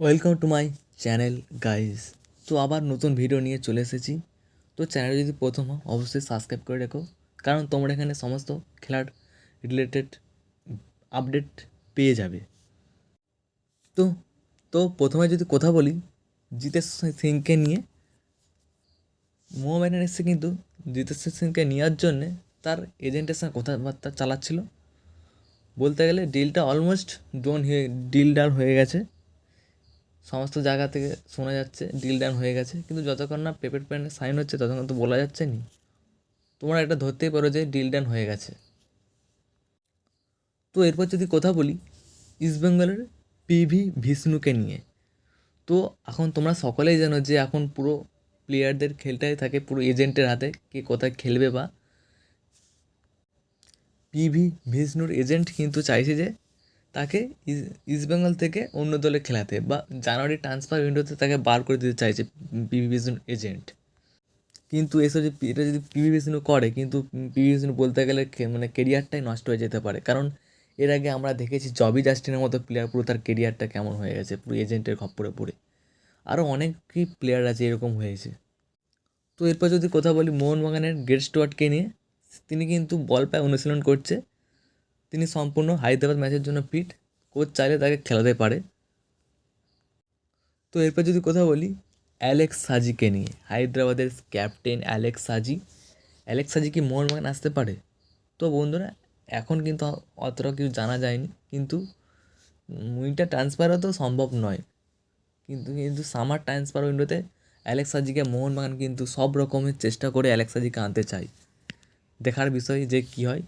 Welcome to my channel guys তো আবার নতুন ভিডিও নিয়ে চলে এসেছি। তো চ্যানেল যদি প্রথম হও, অবশ্যই সাবস্ক্রাইব করে রেখো। কারণ তোমরা এখানে সমস্ত খেলার রিলেটেড আপডেট পেয়ে যাবে। তো তো প্রথমে যদি কথা বলি, জিতেশ সিংকে নিয়ে। মোহামেডান এসে কিন্তু জিতেশ সিংকে নেওয়ার জন্যে তার এজেন্টের সঙ্গে কথাবার্তা চালাচ্ছিল। বলতে গেলে ডিলটা অলমোস্ট ডোন হয়ে ডিল ডাল হয়ে গেছে। সমস্ত জায়গা থেকে শোনা যাচ্ছে ডিল ডান হয়ে গেছে। কিন্তু যতক্ষণ না পেপার প্যানে সাইন হচ্ছে, ততক্ষণ তো বলা যাচ্ছে নি। তোমরা এটা ধরতেই পারো যে ডিল ডান হয়ে গেছে। তো এরপর যদি কথা বলি ইস্টবেঙ্গলের পিভি ভিষ্ণুকে নিয়ে। তো এখন তোমরা সকলেই জানো যে এখন পুরো প্লেয়ারদের খেলটাই থাকে পুরো এজেন্টের হাতে, কে কোথায় খেলবে বা পিভি ভিষ্ণুর এজেন্ট কিন্তু চাইছে যে তাকে ইস- ইস্টবেঙ্গল থেকে অন্য দলে খেলাতে বা জানুয়ারি ট্রান্সফার উইন্ডোতে তাকে বার করে দিতে চাইছে পিভি বিষ্ণুর এজেন্ট কিন্তু এসব যে এটা যদি পিভি বিষ্ণু করে কিন্তু বিষ্ণু বলতে গেলে মানে কেরিয়ারটাই নষ্ট হয়ে যেতে পারে কারণ এর আগে আমরা দেখেছি জবি জাস্টিনের মতো প্লেয়ার পুরো তার কেরিয়ারটা কেমন হয়ে গেছে পুরো এজেন্টের খপ্পরে পড়ে আরও অনেকই প্লেয়ার আছে এরকম হয়েছে তো এরপর যদি কথা বলি মোহনবাগানের গেট স্টুয়ার্টকে নিয়ে তিনি কিন্তু বল পায়ে অনুশীলন করছে তিনি সম্পূর্ণ হায়দ্রাবাদ ম্যাচের জন্য ফিট। কোচ চাইলে তাকে খেলাতে পারে। তো এরপর যদি কথা বলি, অ্যালেক্স সাজিকে নিয়ে। হায়দ্রাবাদের ক্যাপ্টেন অ্যালেক্স সাজি। অ্যালেক্স সাজি কি মোহনবাগান আসতে পারে? তো বন্ধুরা, এখন কিন্তু অতটা কিছু জানা যায়নি। কিন্তু উইন্টার ট্রান্সফারও তো সম্ভব নয়। কিন্তু কিন্তু সামার ট্রান্সফার উইন্ডোতে অ্যালেক্স সাজিকে মোহনবাগান কিন্তু সব রকমের চেষ্টা করে অ্যালেক্স সাজিকে আনতে চায়। দেখার বিষয় যে কী হয়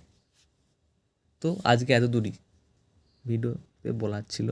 তো আজকে এত দূরই ভিডিওতে বলার ছিল।